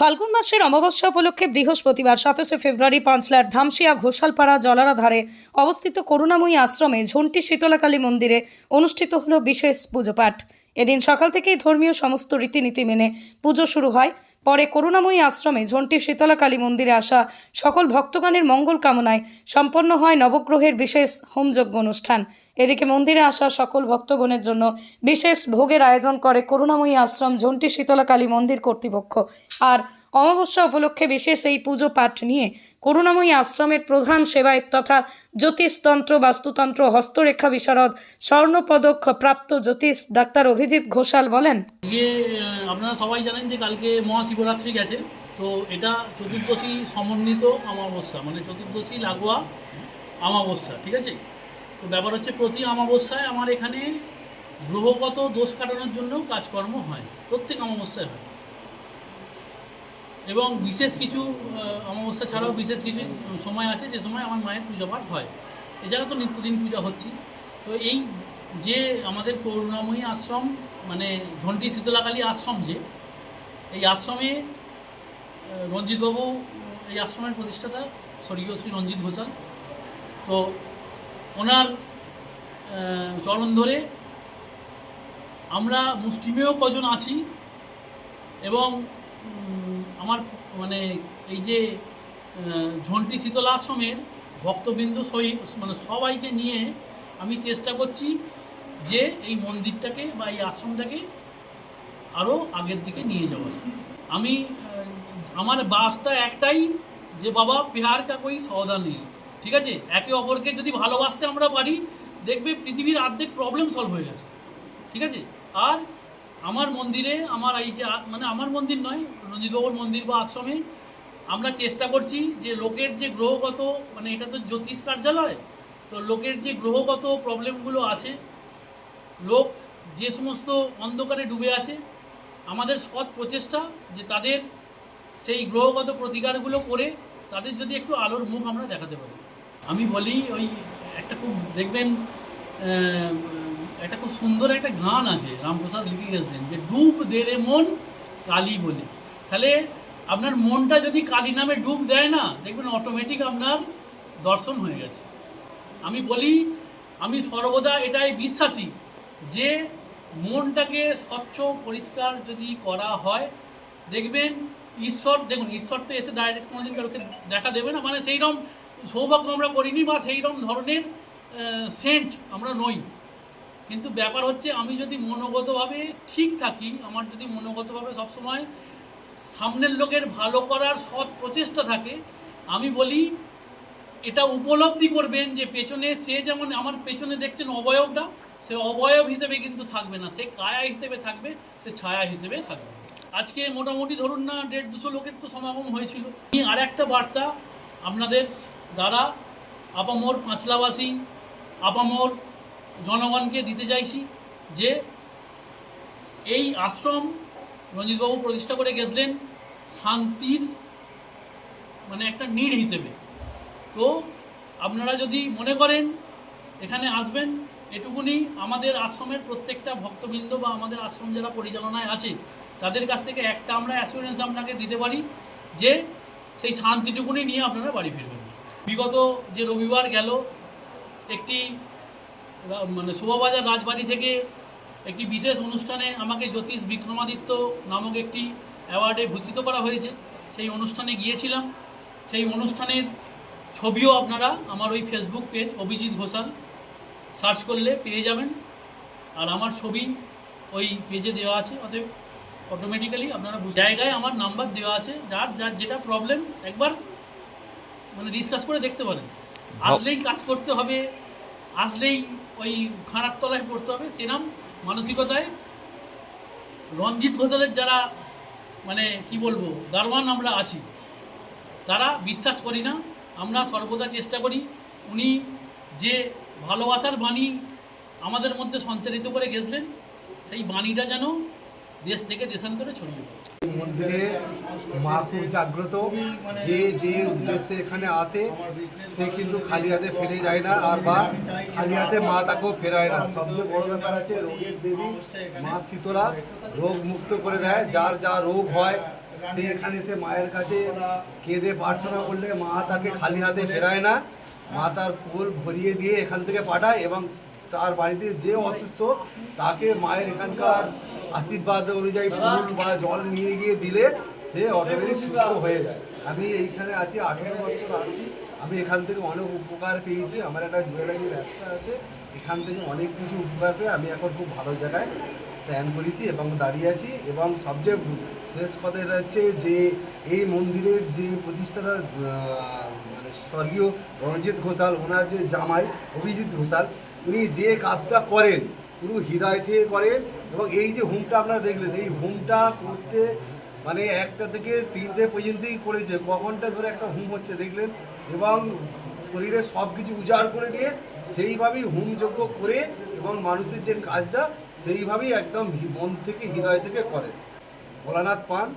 ফাল্গুন মাসের অমাবস্যা উপলক্ষে বৃহস্পতিবার সাতাশে ফেব্রুয়ারি পাঁচলার ধামশিয়া ঘোষালপাড়া জলারা ধারে অবস্থিত করুণাময়ী আশ্রমে ঝন্টি শীতলাকালী মন্দিরে অনুষ্ঠিত হল বিশেষ পুজো পাঠ এদিন সকাল থেকেই ধর্মীয় সমস্ত রীতিনীতি মেনে পুজো শুরু হয়। পরে করুণাময়ী আশ্রমে ঝন্টি শীতলাকালী মন্দিরে আসা সকল ভক্তগণের মঙ্গল কামনায় সম্পন্ন হয় নবগ্রহের বিশেষ হোমযজ্ঞ অনুষ্ঠান। এদিকে মন্দিরে আসা সকল ভক্তগণের জন্য বিশেষ ভোগের আয়োজন করে করুণাময়ী আশ্রম ঝন্টি শীতলাকালী মন্দির কর্তৃপক্ষ। আর অমাবস্যা উপলক্ষে বিশেষ এই পুজো পাঠ নিয়ে করুণাময়ী আশ্রমের প্রধান সেবায়ত তথা জ্যোতিষতন্ত্র, বাস্তুতন্ত্র, হস্তরেখা বিশারদ, স্বর্ণপদক প্রাপ্ত জ্যোতিষ ডাক্তার অভিজিৎ ঘোষাল বলেন। আপনারা সবাই জানেন যে কালকে মহাশিবরাত্রি গেছে, তো এটা চতুর্দশী সমন্বিত অমাবস্যা মানে চতুর্দশী লাগোয়া অমাবস্যা, ঠিক আছে? তো ব্যাপার হচ্ছে প্রতি অমাবস্যায় আমার এখানে গ্রহগত দোষ কাটানোর জন্য কাজকর্ম হয়, প্রত্যেক অমাবস্যায় হয়। এবং বিশেষ কিছু অমাবস্যা ছাড়াও বিশেষ কিছু সময় আছে, যে সময় আমার মায়ের পূজা পাঠ হয়। এছাড়া তো নিত্যদিন পূজা হচ্ছে। তো এই যে আমাদের করুণাময়ী আশ্রম মানে ঝন্টি শীতলাকালী আশ্রম যে, এই আশ্রমে রঞ্জিতবাবু, এই আশ্রমের প্রতিষ্ঠাতা স্বর্গীয় শ্রী রঞ্জিত ঘোষাল। তো ওনার চরণ ধরে আমরা মুসলিমেও কজন আছি এবং আমার মানে এই যে ঝন্টি শীতলা আশ্রমের ভক্তবৃন্দ সই মানে সবাইকে নিয়ে আমি চেষ্টা করছি যে এই মন্দিরটাকে বা এই আশ্রমটাকে আরও আগের দিকে নিয়ে যাওয়ার। আমি আমার বাসটা একটাই যে বাবা পেহার কা কই সওদা নেই, ঠিক আছে? একে অপরকে যদি ভালোবাসতে আমরা পারি, দেখবে পৃথিবীর অর্ধেক প্রবলেম সলভ হয়ে গেছে, ঠিক আছে? আর আমার মন্দিরে আমার এই যে মানে আমার মন্দির নয়, রঞ্জিতবাবুর মন্দির বা আশ্রমে আমরা চেষ্টা করছি যে লোকের যে গ্রহগত মানে এটা তো জ্যোতিষ কার্যালয়, তো লোকের যে গ্রহগত প্রবলেমগুলো আছে, লোক যে সমস্ত অন্ধকারে ডুবে আছে, আমাদের সৎ প্রচেষ্টা যে তাদের সেই গ্রহগত প্রতিকারগুলো করে তাদের যদি একটু আলোর মুখ আমরা দেখাতে পারি। আমি বলি, ওই একটা খুব দেখবেন একটা খুব সুন্দর একটা গান আছে, রামপ্রসাদ লিখে গেছেন যে, ডুব দে রে মন কালী বলে। তাহলে আপনার মনটা যদি কালী নামে ডুব দেয় না, দেখবেন অটোমেটিক আপনার দর্শন হয়ে গেছে। আমি বলি, আমি সর্বদা এটাই বিশ্বাসী যে, মনটাকে স্বচ্ছ, পরিষ্কার যদি করা হয়, দেখবেন ঈশ্বর, দেখুন, ঈশ্বর তো এসে ডাইরেক্ট কোনোদিন কাউকে দেখা দেবে না মানে সেইরকম সৌভাগ্য আমরা করিনি বা সেইরকম ধরনের সেন্ট আমরা নই। কিন্তু ব্যাপার হচ্ছে আমি যদি মনোগতভাবে ঠিক থাকি, আমার যদি মনোগতভাবে সবসময় সামনের লোকের ভালো করার সৎ প্রচেষ্টা থাকে, আমি বলি এটা উপলব্ধি করবেন যে পেছনে সে যেমন আমার পেছনে দেখছেন অবয়বটা, সে অবয়ব হিসেবে কিন্তু থাকবে না, সে কায়া হিসেবে থাকবে, সে ছায়া হিসেবে থাকবে। আজকে মোটামুটি ধরুন না দেড় দুশো লোকের তো সমাগম হয়েছিল। আর একটা বার্তা আপনাদের দ্বারা, আপামোর পাঁচলাবাসী, আপামোর জনগণকে দিতে চাইছি যে এই আশ্রম রঞ্জিতবাবু প্রতিষ্ঠা করে গেছিলেন শান্তির মানে একটা নীড় হিসেবে। তো আপনারা যদি মনে করেন, এখানে আসবেন, এটুকুনি আমাদের আশ্রমের প্রত্যেকটা ভক্তবৃন্দ বা আমাদের আশ্রম যারা পরিচালনায় আছে, তাদের কাছ থেকে একটা আমরা অ্যাসুরেন্স আপনাকে দিতে পারি যে সেই শান্তিটুকুনি নিয়ে আপনারা বাড়ি ফিরবেন। বিগত যে রবিবার গেল, একটি মানে শোভাবাজার রাজবাড়ি থেকে একটি বিশেষ অনুষ্ঠানে আমাকে জ্যোতিষ বিক্রমাদিত্য নামক একটি অ্যাওয়ার্ডে ভূষিত করা হয়েছে। সেই অনুষ্ঠানে গিয়েছিলাম। সেই অনুষ্ঠানের ছবিও আপনারা আমার ওই Facebook page Abhijit Ghoshal search করলে পেয়ে যাবেন। আর আমার ছবি ওই পেজে দেওয়া আছে। অতএব অটোমেটিক্যালি আপনারা জায়গায় আমার নাম্বার দেওয়া আছে। যার যার যেটা প্রবলেম একবার মানে ডিসকাস করে দেখতে পারেন। আসলেই কাজ করতে হবে। আসলেই ওই খারাপ তলায় পড়তে হবে সেরাম মানসিকতায়। রঞ্জিত ঘোষালের যারা মানে কি বলব, দারোয়ান আমরা আছি, তারা বিশ্বাস করি না, আমরা সর্বদা চেষ্টা করি উনি যে ভালোবাসার বাণী আমাদের মধ্যে সঞ্চারিত করে গেছিলেন সেই বাণীটা যেন দেশ থেকে দেশান্তরে ছড়িয়ে পড়ে। মন্দিরে মা খুব জাগ্রত, যে যে উদ্দেশ্যে এখানে আসে, সে কিন্তু খালি হাতে ফিরে যায় না, আর বা খালি হাতে মা তাকেও ফেরায় না। সবচেয়ে বড় ব্যাপার আছে রোগের দেবী মা শীতলা রোগ মুক্ত করে দেয়। যার যা রোগ হয়, সে এখানে এসে মায়ের কাছে কেঁদে প্রার্থনা করলে মা তাকে খালি হাতে ফেরায় না। মা তার কোল ভরিয়ে দিয়ে এখান থেকে পাঠায় এবং তার বাড়িতে যে অসুস্থ, তাকে মায়ের এখানকার আশীর্বাদ অনুযায়ী ফুল বা জল নিয়ে গিয়ে দিলে সে অটোমেটিক সুস্থ হয়ে যায়। আমি এইখানে আছি, আঠেরো বছর আছি। আমি এখান থেকে অনেক উপকার পেয়েছি। আমার একটা জুয়েলারি ব্যবসা আছে। এখান থেকে অনেক কিছু উপকার পেয়ে আমি এখন খুব ভালো জায়গায় স্ট্যান্ড করেছি এবং দাঁড়িয়ে আছি। এবং সবচেয়ে শেষ কথা এটা হচ্ছে যে, এই মন্দিরের যে প্রতিষ্ঠাতা মানে স্বর্গীয় রণজিৎ ঘোষাল, ওনার যে জামাই অভিজিৎ ঘোষাল উনি যে কাজটা করেন, পুরো হৃদয় থেকে করেন এবং এই যে হোমটা আপনারা দেখলেন, এই হোমটা করতে মানে একটা থেকে তিনটে পর্যন্তই করেছে। কখনটা ধরে একটা হুম হচ্ছে দেখলেন এবং শরীরে সব কিছু উজাড় করে দিয়ে সেইভাবেই হুম যজ্ঞ করে এবং মানুষের যে কাজটা সেইভাবেই একদম মন থেকে, হৃদয় থেকে করে ভোলানাথ পান।